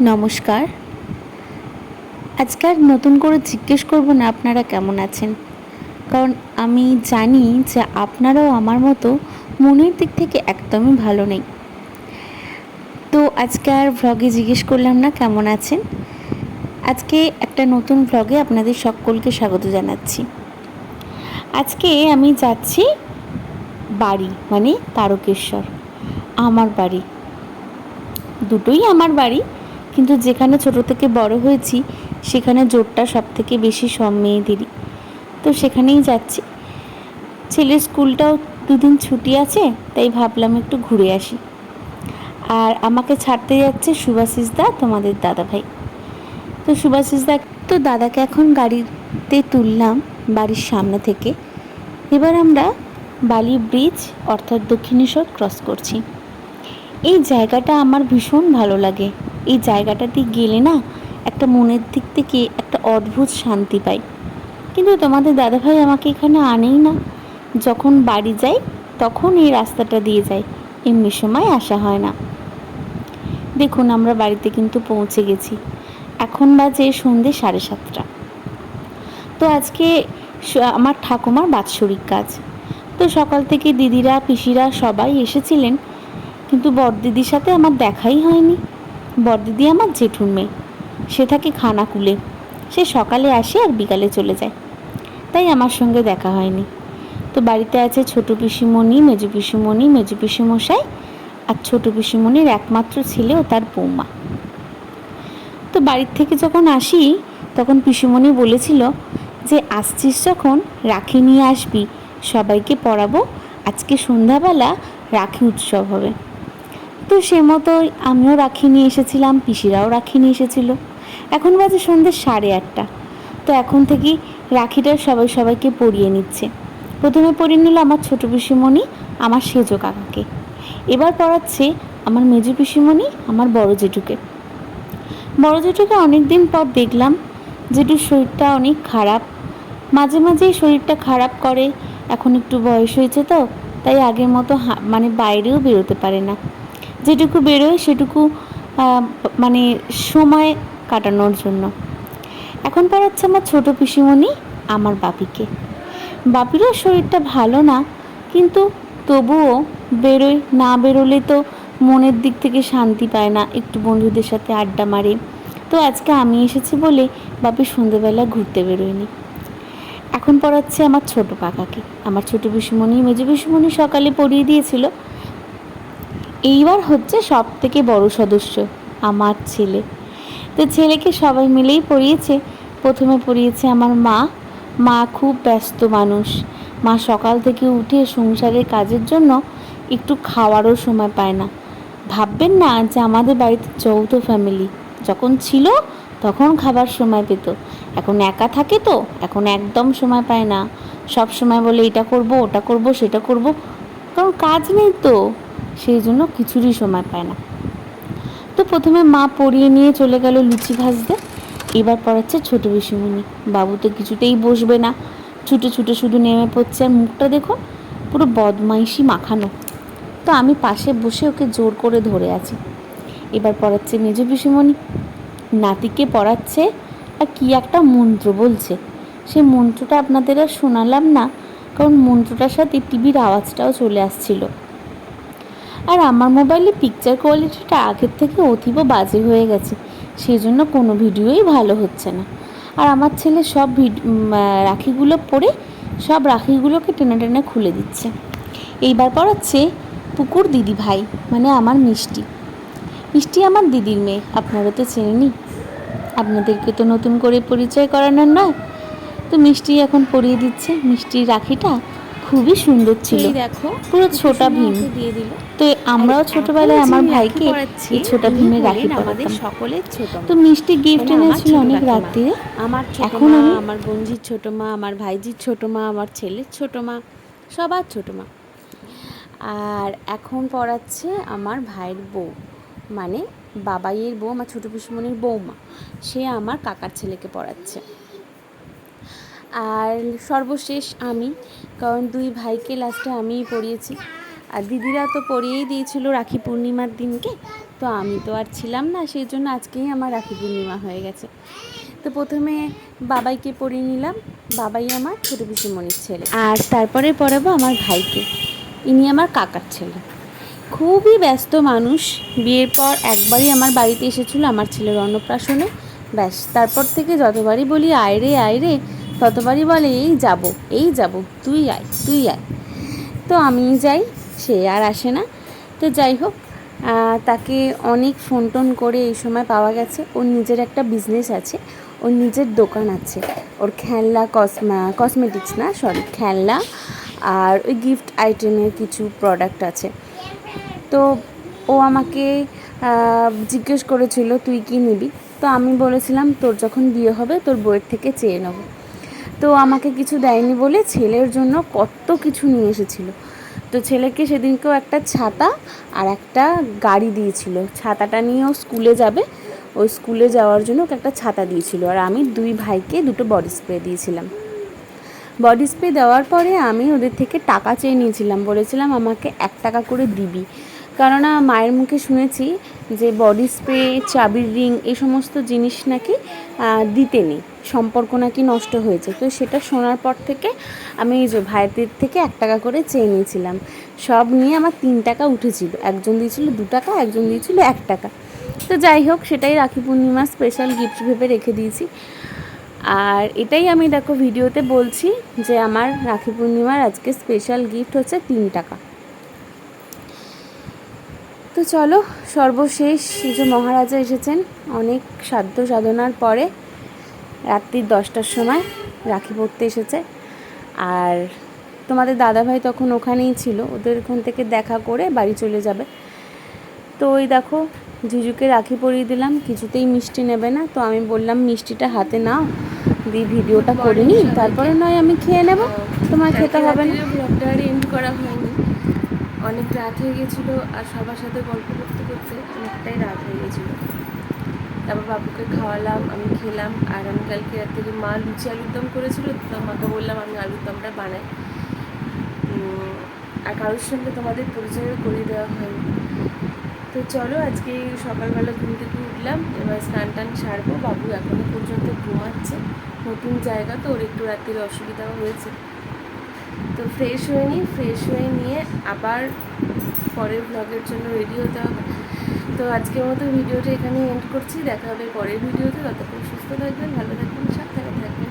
নমস্কার। আজকে আর নতুন করে জিজ্ঞেস করব না আপনারা কেমন আছেন? কারণ আমি জানি যে আপনারাও আমার মতো মনের দিক থেকে একদমই ভালো নেই। তো আজকে আর ভ্লগে জিজ্ঞেস করলাম না কেমন আছেন? আজকে একটা নতুন ভ্লগে আপনাদের সকলকে স্বাগত জানাচ্ছি। আজকে আমি যাচ্ছি বাড়ি মানে তারকেশ্বর। আমার বাড়ি। দুটোই আমার বাড়ি। কিন্তু যেখানে ছোট থেকে বড় হয়েছি, সেখানে জোরটা সব থেকে বেশি সব মেয়েদেরই। তো সেখানেই যাচ্ছি। ছেলের স্কুলটাও দুদিন ছুটি আছে, তাই ভাবলাম একটু ঘুরে আসি। আর আমাকে ছাড়তে যাচ্ছে সুভাষিস দা, তোমাদের দাদা ভাই তো সুভাষিস দা, তো দাদাকে এখন গাড়িতে তুললাম বাড়ির সামনে থেকে। এবার আমরা বালি ব্রিজ, অর্থাৎ দক্ষিণেশ্বর ক্রস করছি। এই জায়গাটা আমার ভীষণ ভালো লাগে। এই জায়গাটাতে গেলে না একটা মনের দিক থেকে একটা অদ্ভুত শান্তি পাই। কিন্তু তোমাদের দাদাভাই আমাকে এখানে আনেই না। যখন বাড়ি যাই, তখন এই রাস্তাটা দিয়ে যাই এমনি সময় আসা হয় না। দেখুন, আমরা বাড়িতে কিন্তু পৌঁছে গেছি। এখন বাজে সন্ধে সাড়ে সাতটা। তো আজকে আমার ঠাকুমার বাৎসরিক কাজ। তো সকাল থেকে দিদিরা, পিসিরা সবাই এসেছিলেন। কিন্তু বড়দিদির সাথে আমার দেখাই হয়নি। বড়দিদি আমার জেঠুর মেয়ে। সে থাকে খানাকুলে। সে সকালে আসে আর বিকালে চলে যায়। তাই আমার সঙ্গে দেখা হয়নি। তো বাড়িতে আছে ছোট পিসিমণি, মেজো পিসিমণি, মেজো পিসিমশাই আর ছোট পিসিমণির একমাত্র ছেলে ও তার বৌমা। তো বাড়ির থেকে যখন আসি, তখন পিসিমণি বলেছিল যে, আসছিস যখন, রাখি নিয়ে আসবি। সবাইকে পড়াবো। আজকে সন্ধ্যাবেলা রাখি উৎসব হবে। তো সে মতো আমিও রাখি নিয়ে এসেছিলাম, পিসিরাও রাখি নিয়ে এসেছিল। এখন বাজে সন্ধ্যে সাড়ে আটটা। তো এখন থেকেই রাখিটা সবাই সবাইকে পরিয়ে নিচ্ছে। প্রথমে পরিয়ে নিল আমার ছোট পিসিমণি, আমার সেজো কাকাকে। এবার পড়াচ্ছে আমার মেজো পিসিমণি, আমার বড় জেঠুকে। বড় জেঠুকে অনেক দিন পর দেখলাম জেঠুর শরীরটা অনেক খারাপ। মাঝে মাঝেই শরীরটা খারাপ করে, এখন একটু বয়স হয়েছে তো, তাই আগের মতো মানে বাইরেও বেরোতে পারে না। যেটুকু বেরোয় সেটুকু মানে সময় কাটানোর জন্য। এখন পড়াচ্ছে আমার ছোটো পিসিমণি, আমার বাপিকে। বাপিরও শরীরটা ভালো না, কিন্তু তবুও বেরোয়, না বেরোলে তো মনের দিক থেকে শান্তি পায় না একটু বন্ধুদের সাথে আড্ডা মারে। তো আজকে আমি এসেছি বলে বাপি সন্ধেবেলা ঘুরতে বেরোয়নি। এখন পড়াচ্ছে আমার ছোট কাকাকে। আমার ছোট পিসিমণি, মেজো পিসিমণি সকালে পড়িয়ে দিয়েছিল। এইবার হচ্ছে সব থেকে বড় সদস্য আমার ছেলে। তো ছেলেকে সবাই মিলেই পড়িয়েছে। প্রথমে পড়িয়েছে আমার মা। মা খুব ব্যস্ত মানুষ। মা সকাল থেকে উঠে সংসারের কাজের জন্য একটু খাওয়ারও সময় পায় না। ভাববেন না যে আমাদের বাড়িতে যৌথ ফ্যামিলি যখন ছিল তখন খাবার সময় পেত। এখন একা থাকে তো, এখন একদম সময় পায় না। সব সময় বলে এটা করব, ওটা করব, সেটা করব। কারণ কাজ নেই তো। সেই জন্য কিছুরই সময় পায় না। তো প্রথমে মা পড়িয়ে নিয়ে চলে গেল লুচি ভাজতে। এবার পড়াচ্ছে ছোট পিসিমণি। বাবু তো কিছুতেই বসবে না। ছুটে ছুটে শুধু নেমে পড়ছে আর মুখটা দেখুন পুরো বদমাইশি মাখানো। তো আমি পাশে বসে ওকে জোর করে ধরে আছি। এবার পড়াচ্ছে মেজো পিসিমণি। নাতিকে পড়াচ্ছে আর কি একটা মন্ত্র বলছে। সেই মন্ত্রটা আপনাদের আর শোনালাম না, কারণ মন্ত্রটার সাথে টিভির আওয়াজটাও চলে আসছিল। আর আমার মোবাইলে পিকচার কোয়ালিটিটা আগের থেকে অতীব বাজে হয়ে গেছে সেই জন্য কোনো ভিডিওই ভালো হচ্ছে না। আর আমার ছেলে সব রাখিগুলো পরে সব রাখিগুলোকে টেনে টেনে খুলে দিচ্ছে। এইবার পড়াচ্ছে পুকুর দিদি ভাই মানে আমার মিষ্টি। মিষ্টি আমার দিদির মেয়ে, আপনারা তো চেনেনি আপনাদেরকে তো নতুন করে পরিচয় করানোর নয়। তো মিষ্টি এখন পরিয়ে দিচ্ছে। মিষ্টির রাখিটা খুবই সুন্দর ছিল। দেখো পুরো ছোটা ভীম। দিয়ে দিল। তো আমরাও ছোটবেলায় আমার ভাইকে এই ছোটা ভীমের রাখি আমাদের সকলের ছোট তো মিষ্টি গিফট এনেছিল অনেক। রাত্রিরে আমার এখন আমি- আমার বোনজির ছোট মা আমার ভাইজির ছোট মা আমার ছেলের ছোট মা সবার ছোট মা। আর এখন পড়াচ্ছে আমার ভাইয়ের বউ মানে বাবাইয়ের বউ আমার ছোটো পিসমণির বৌমা সে আমার কাকার ছেলেকে পড়াচ্ছে। আর সর্বশেষ আমি, কারণ দুই ভাইকে লাস্টে আমিই পড়িয়েছি। আর দিদিরা তো পড়িয়েই দিয়েছিল রাখি পূর্ণিমার দিনকে, তো আমি তো আর ছিলাম না, সেই জন্য আজকেই আমার রাখি পূর্ণিমা হয়ে গেছে। তো প্রথমে বাবাইকে পরিয়ে নিলাম, বাবাই আমার ছোটো পিসিমণির ছেলে। আর তারপরে পড়াবো আমার ভাইকে, ইনি আমার কাকার ছেলে। খুবই ব্যস্ত মানুষ, বিয়ের পর একবারই আমার বাড়িতে এসেছিল আমার ছেলের অন্নপ্রাশনে। ব্যাস, তারপর থেকে যতবারই বলি, আয় রে আয় রে ততবারই বলে, এই যাব এই যাব, তুই আয় তুই আয়। তো আমি যাই, সে আর আসে না। তো যাই হোক তাকে অনেক ফোন টোন করে এই সময় পাওয়া গেছে। ওর নিজের একটা বিজনেস আছে, ওর নিজের দোকান আছে। ওর খেলনা কসমা কসমেটিক্স না সরি খেলনা আর ওই গিফট আইটেমের কিছু প্রোডাক্ট আছে। তো ও আমাকে জিজ্ঞেস করেছিল, তুই কি নিবি? তো আমি বলেছিলাম, তোর যখন বিয়ে হবে, তোর বইয়ের থেকে চেয়ে নেব। তো আমাকে কিছু দেয়নি বলে ছেলের জন্য কত কিছু নিয়ে এসেছিল। তো ছেলেকে সেদিনকেও একটা ছাতা আর একটা গাড়ি দিয়েছিল। ছাতাটা নিয়ে ও স্কুলে যাবে। ওই স্কুলে যাওয়ার জন্য ওকে একটা ছাতা দিয়েছিল। আর আমি দুই ভাইকে দুটো বডি স্প্রে দিয়েছিলাম। বডি স্প্রে দেওয়ার পরে আমি ওদের থেকে টাকা চেয়ে নিয়েছিলাম। বলেছিলাম, আমাকে এক টাকা করে দিবি। কেননা মায়ের মুখে শুনেছি যে বডি স্প্রে চাবির রিং এই সমস্ত জিনিস নাকি দিতে নেই সম্পর্ক নাকি নষ্ট হয়েছে। তো সেটা শোনার পর থেকে আমি এই যে ভাইদের থেকে এক টাকা করে চেয়ে নিয়েছিলাম। সব নিয়ে আমার তিন টাকা উঠেছিল। একজন দিয়েছিল দু টাকা, একজন দিয়েছিল এক টাকা। তো যাই হোক, সেটাই রাখি পূর্ণিমা স্পেশাল গিফট ভেবে রেখে দিয়েছি। আর এটাই আমি দেখো ভিডিওতে বলছি যে আমার রাখি পূর্ণিমার আজকে স্পেশাল গিফট হচ্ছে তিন টাকা। তো চলো, সর্বশেষ যে মহারাজা এসেছেন। অনেক সাধ্য সাধনার পরে রাত্রির দশটার সময় রাখি পড়তে এসেছে। আর তোমাদের দাদাভাই তখন ওখানেই ছিল, ওদের ওখান থেকে দেখা করে বাড়ি চলে যাবে। তো ওই দেখো জিজুকে রাখি পরিয়ে দিলাম, কিছুতেই মিষ্টি নেবে না। তো আমি বললাম, মিষ্টিটা হাতে নাও, দিয়ে ভিডিওটা করে নিই, তারপরে নয় আমি খেয়ে নেব, তোমার খেতে হবে না। করা হয়নি। অনেক রাত হয়ে গেছিল আর সবার সাথে গল্প করতে করতে অনেকটাই রাত হয়ে গেছিল। তারপর বাবুকে খাওয়ালাম, আমি খেলাম, আর আমি কালকে রাত থেকে মা লুচি আলুর দম করেছিল, তো মাকে বললাম আমি আলুর দমটা বানাই। আর কারোর সঙ্গে তোমাদের পরিচয় করিয়ে দেওয়া হয়নি। তো চলো আজকে সকালবেলা ঘুম থেকে উঠলাম, এবার স্নান টান সারবো, বাবু এখনও পর্যন্ত ঘুমাচ্ছে। নতুন জায়গা তো, ওর একটু রাত্রির অসুবিধাও হয়েছে। তো ফ্রেশ হয়ে নিই ফ্রেশ হয়ে নিয়ে আবার পরের ব্লগের জন্য রেডি হতে হবে। তো আজকের মতো ভিডিওটা এখানে এন্ড করছি। দেখা হবে পরের ভিডিওতে। ততক্ষণ সুস্থ থাকবেন, ভালো থাকবেন, সাবধানে থাকবেন।